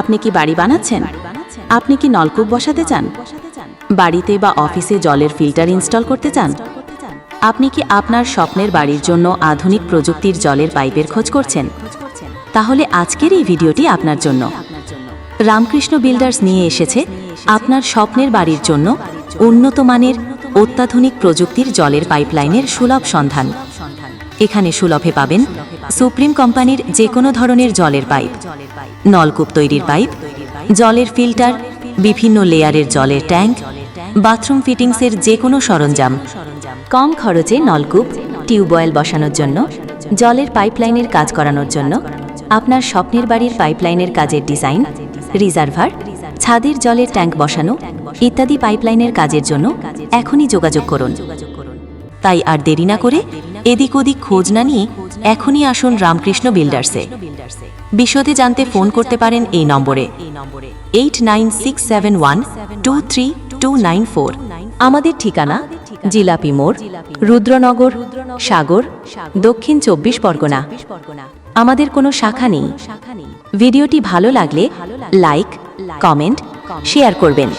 আপনি কি বাড়ি বানাচ্ছেন? আপনি কি নলকূপ বসাতে চান? বাড়িতে বা অফিসে জলের ফিল্টার ইনস্টল করতে চান? আপনি কি আপনার স্বপ্নের বাড়ির জন্য আধুনিক প্রযুক্তির জলের পাইপের খোঁজ করছেন? তাহলে আজকের এই ভিডিওটি আপনার জন্য। রামকৃষ্ণ বিল্ডার্স নিয়ে এসেছে আপনার স্বপ্নের বাড়ির জন্য উন্নত মানের, অত্যাধুনিক প্রযুক্তির জলের পাইপলাইনের সুলভ সন্ধান। এখানে সুলভে পাবেন সুপ্রিম কোম্পানির যে কোনো ধরনের জলের পাইপ, নলকূপ তৈরির পাইপ, জলের ফিল্টার, বিভিন্ন লেয়ারের জলের ট্যাঙ্ক, বাথরুম ফিটিংসের যে কোনো সরঞ্জাম। কম খরচে নলকূপ টিউবওয়েল বসানোর জন্য, জলের পাইপলাইনের কাজ করানোর জন্য আপনার স্বপ্নের বাড়ির পাইপলাইনের কাজের ডিজাইন, রিজার্ভার, ছাদের জলের ট্যাঙ্ক বসানো ইত্যাদি পাইপলাইনের কাজের জন্য এখনই যোগাযোগ করুন। তাই আর দেরি না করে এদিক ওদিক খোঁজ না নিয়ে এখনই আসুন রামকৃষ্ণ বিল্ডার্সে। বিশদে জানতে ফোন করতে পারেন এই নম্বরে। Eight nine six seven one two three two nine four আমাদের ঠিকানা জিলাপি মোড়, রুদ্রনগর, সাগর, দক্ষিণ চব্বিশ পরগনা। আমাদের কোনো শাখা নেই। ভিডিওটি ভালো লাগলে লাইক কমেন্ট শেয়ার করবেন।